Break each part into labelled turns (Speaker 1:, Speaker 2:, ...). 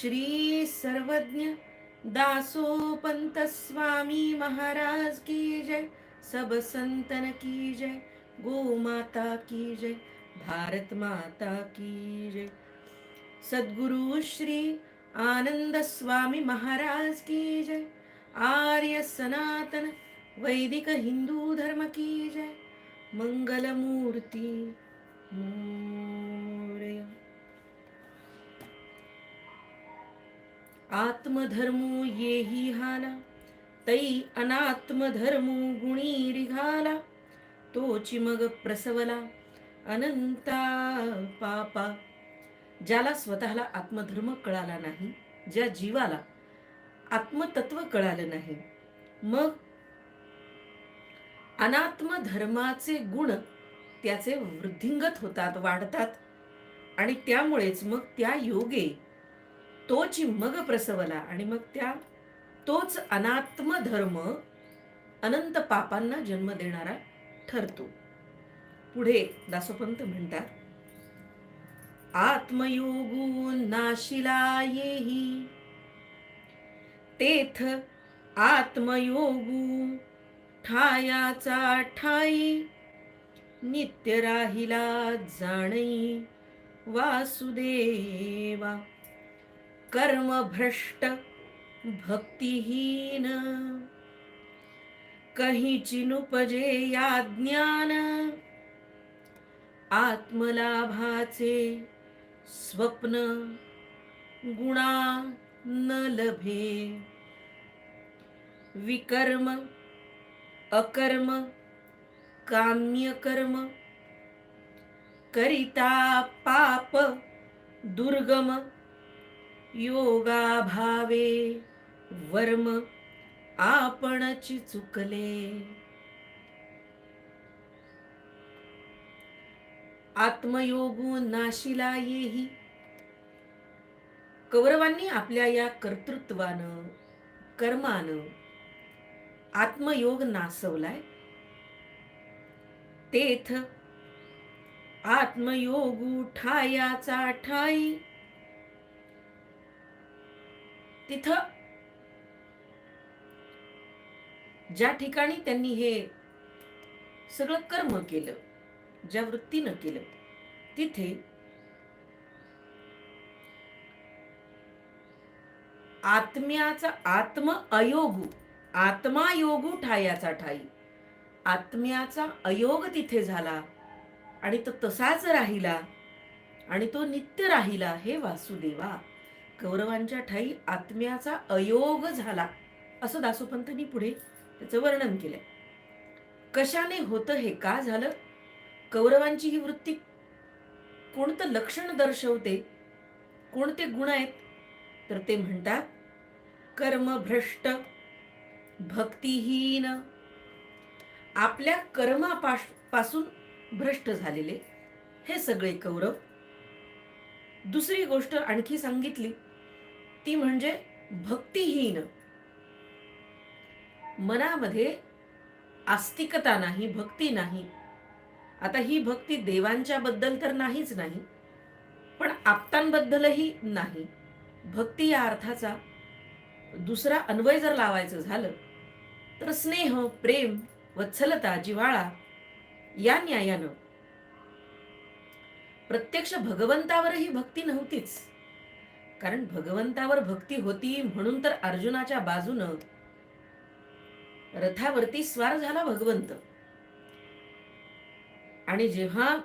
Speaker 1: श्री सर्वज्ञ दासोपंत स्वामी महाराज की जय सब संतन की जय गो माता की जय भारत माता की जय। सद्गुरु श्री आनंद स्वामी महाराज की जय आर्य सनातन वैदिक हिंदू धर्म की जय। मंगलमूर्ती आत्मधर्मो येही हाला। तै अनात्मधर्मो गुणी रिघाला तोची मग प्रसवला। अनंता पापा। ज्याला स्वतःला आत्मधर्म कळाला नाही ज्या जीवाला आत्मतत्व कळालं नाही मग अनात्मधर्माचे गुण त्याचे वृद्धिंगत होतात वाढतात आणि त्यामुळेच मग त्या योगे तोची मग प्रसवला आणि मग त्या तोच अनात्म धर्म अनंत पापांना जन्म देणारा ठरतो. पुढे दासोपंत म्हणतात आत्मयोगू नाशिला येही तेथ आत्मयोगू ठायाचा ठाई नित्य राहिला जाणई वासुदेवा. कर्मभ्रष्ट भक्तिहीन। कही चिनुपजे या ज्ञान आत्मलाभाचे स्वप्न गुणा न लभे। विकर्म अकर्म काम्यकर्म करिता पाप दुर्गम। योगाभावे वर्म आपणची चुकले. आत्मयोगू नाशिला येही. कौरवांनी आपल्या या कर्तृत्वानं कर्मानं आत्मयोग नासवलाय. तेथ आत्मयोगू ठायाचा ठाई तिथं ज्या ठिकाणी त्यांनी हे सगळं कर्म केलं ज्या वृत्तीनं केलं तिथे आत्म्याचा आत्म अयोगू आत्मायोगू ठायाचा ठाई. आत्म्याचा अयोग तिथे झाला आणि तो तसाच राहिला आणि तो नित्य राहिला हे वासुदेवा. कौरवांच्या ठाई आत्म्याचा अयोग झाला असं दासोपंतांनी पुढे त्याचं वर्णन केलंय. कशाने होतं हे का झालं? कौरवांची ही वृत्ती कोणतं लक्षण दर्शवते? कोणते गुण आहेत? तर ते म्हणतात कर्मभ्रष्ट भक्तिहीन. आपल्या कर्मापासून भ्रष्ट झालेले हे सगळे कौरव दुसरी गोष्ट आणखी सांगितली ती म्हणजे भक्तिहीन. मनामध्ये आस्तिकता नाही भक्ती नाही. आता ही भक्ती देवांच्या बद्दल तर नाहीच नाही पण आप्तांबद्दलही नाही. भक्ती या अर्थाचा दुसरा अन्वय जर लावायचं झालं तर स्नेह प्रेम वत्सलता जिवाळा या न्यायानं प्रत्यक्ष भगवंतावरही भक्ती नव्हतीच. कारण भगवंतावर भक्ती होती म्हणून तर अर्जुनाच्या बाजूनं रथावरती स्वार झाला भगवंत. आणि जेव्हा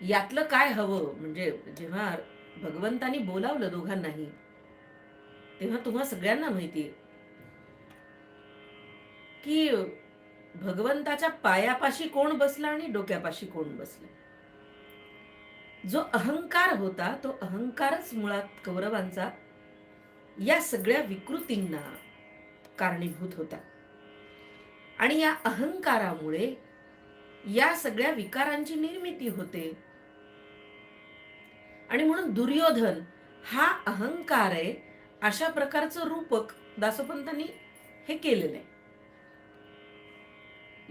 Speaker 1: यातलं काय हवं म्हणजे जेव्हा भगवंतानी बोलावलं दोघांनाही तेव्हा तुम्हा सगळ्यांना माहिती की भगवंताच्या पायापाशी कोण बसला आणि डोक्यापाशी कोण बसला. जो अहंकार होता तो अहंकारच मुळात कौरवांचा या सगळ्या विकृतींना कारणीभूत होता. आणि या अहंकारामुळे या सगळ्या विकारांची निर्मिती होते. आणि म्हणून दुर्योधन हा अहंकार आहे अशा प्रकारचं रूपक दासोपंतांनी हे केलेलं आहे.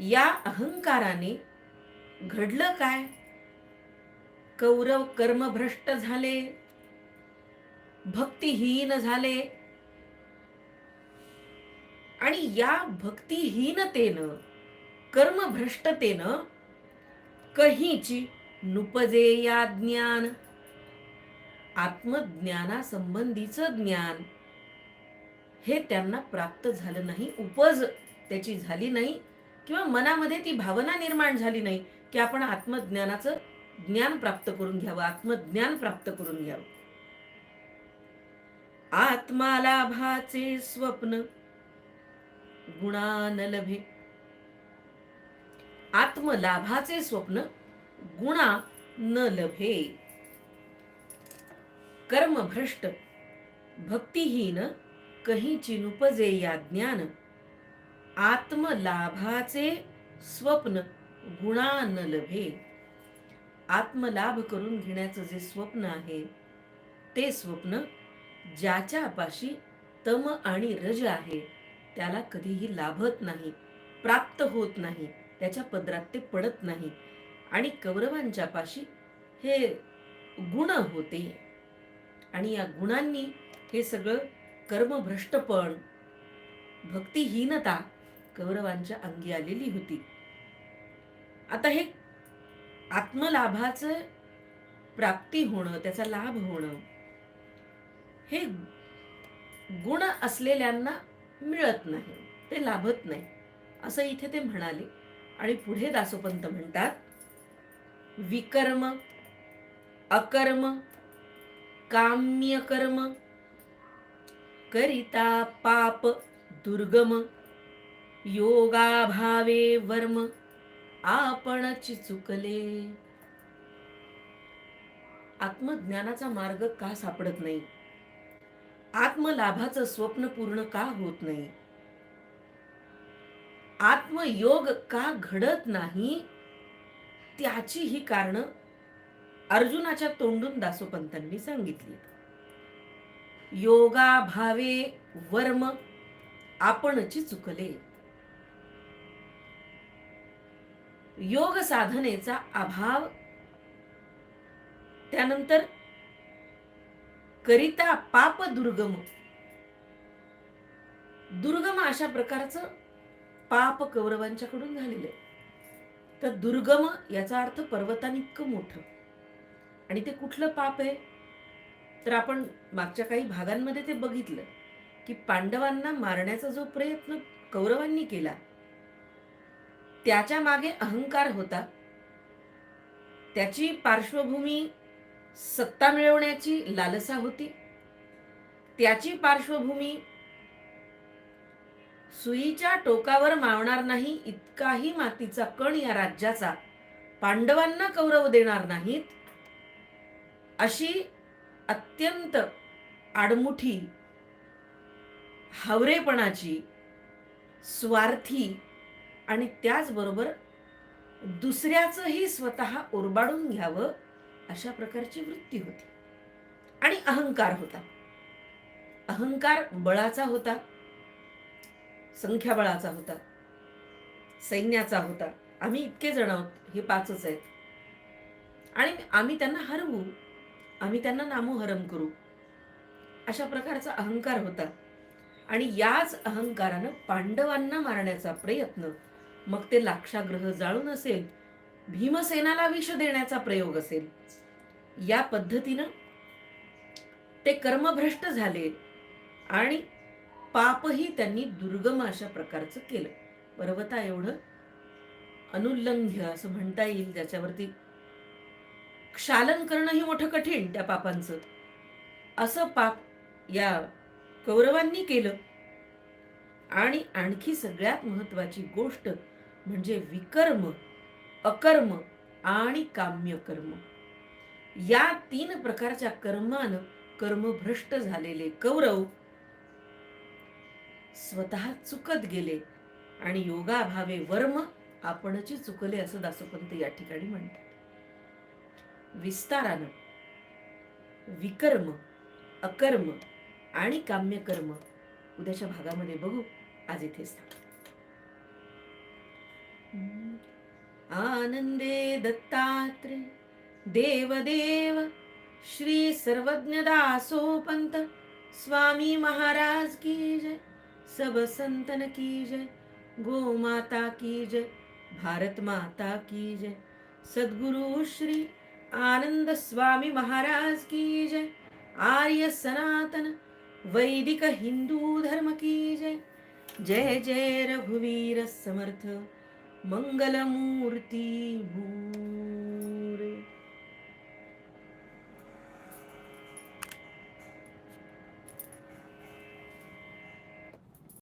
Speaker 1: या अहंकाराने घडलं काय? कौरव कर्मभ्रष्ट झाले. भक्तिहीन झाले. आणि या भक्तिहीनतेनं कर्मभ्रष्टतेनं कहीची नुपजे या ज्ञान आत्मज्ञानासंबंधीचं ज्ञान हे त्यांना प्राप्त झालं नाही. उपज त्याची झाली नाही किंवा मनामध्ये ती भावना निर्माण झाली नाही की आपण आत्मज्ञानाचं ज्ञान प्राप्त करून घ्यावं आत्मज्ञान प्राप्त करून घ्यावं. आत्मालाभाचे स्वप्न गुणा न लभे आत्मलाभाचे स्वप्न गुणा न लभे कर्मभ्रष्ट भक्तिहीन कहीची नुपजे या ज्ञान आत्मलाभाचे स्वप्न गुणा न लभे आत्मलाभ करून घेण्याचं जे स्वप्न आहे ते स्वप्न ज्याच्यापाशी तम आणि रज आहे त्याला कधीही लाभत नाही प्राप्त होत नाही त्याच्या पदरात ते पडत नाही. आणि कौरवांच्या पाशी हे गुण होते. आणि या गुणांनी हे सगळं कर्मभ्रष्टपण भक्तिहीनता कौरवांच्या अंगी आलेली होती. आता हे आत्मलाभाचं प्राप्ती होणं त्याचा लाभ होणं हे गुण असलेल्यांना मिळत नाही ते लाभत नाही असं इथे ते म्हणाले. आणि पुढे दासोपंत म्हणतात विकर्म अकर्म काम्य कर्म करिता पाप दुर्गम योगाभावे वर्म आपणच चुकले. आत्मज्ञानाचा मार्ग का सापडत नाही? आत्मलाभाचं स्वप्न पूर्ण का होत नाही? आत्मयोग का घडत नाही? त्याची ही कारण अर्जुनाच्या तोंडून दासोपंतांनी सांगितली. योगा भावे वर्म आपणची चुकले. योग साधनेचा अभाव त्यानंतर करिता पाप दुर्गम. दुर्गम अशा प्रकारचं पाप कौरवांच्याकडून झालेलं आहे. तर दुर्गम याचा अर्थ पर्वतानितकं मोठं. आणि ते कुठलं पाप आहे? तर आपण मागच्या काही भागांमध्ये ते बघितलं की पांडवांना मारण्याचा जो प्रयत्न कौरवांनी केला त्याच्यामागे अहंकार होता. त्याची पार्श्वभूमी सत्ता मिळवण्याची लालसा होती. त्याची पार्श्वभूमी सुईच्या टोकावर मावणार नाही इतकाही मातीचा कण या राज्याचा. पांडवांना कौरव देणार नाहीत. अशी अत्यंत आडमुठी हावरेपणाची स्वार्थी आणि त्याचबरोबर दुसऱ्याचंही स्वतः ओरबाडून घ्यावं अशा प्रकारची वृत्ती होती. आणि अहंकार होता. अहंकार बळाचा होता. संख्याबळाचा होता. सैन्याचा होता. आम्ही इतके जण आहोत हे पाचच आहेत. आणि आम्ही त्यांना हरवू. आम्ही त्यांना नामोहरम करू. अशा प्रकारचा अहंकार होता. आणि याच अहंकारानं पांडवांना मारण्याचा प्रयत्न मग ते लाक्षाग्रह जाळून असेल भीमसेनाला विष देण्याचा प्रयोग असेल. या पद्धतीनं ते कर्मभ्रष्ट झाले आणि पापही त्यांनी दुर्गम अशा प्रकारचं केलं. पर्वता एवढं अनुल्लंघ्य असं म्हणता येईल ज्याच्यावरती क्षालन करणंही मोठं कठीण त्या पापांचं. असं पाप या कौरवांनी केलं. आणि आणखी सगळ्यात महत्वाची गोष्ट म्हणजे विकर्म अकर्म आणि काम्य कर्म या तीन प्रकारच्या कर्मानं कर्मभ्रष्ट झालेले कौरव स्वतः चुकत गेले आणि योगाभावे वर्म आपणची चुकले असं दासोपंत या ठिकाणी म्हणतात. विस्तारानं विकर्म अकर्म आणि काम्य कर्म उद्याच्या भागामध्ये बघू. आज इथेच थांबू. आनंदे दत्तात्रे देवदेव श्री सर्वज्ञ दासो स्वामी महाराज की जय सब संतन की जय गो माता की जय भारत माता की जय सद्गुरु श्री आनंद स्वामी महाराज की जय आर्य सनातन वैदिक हिंदू धर्म की जय। जय जय रघुवीर समर्थ। मंगलमूर्ती भू.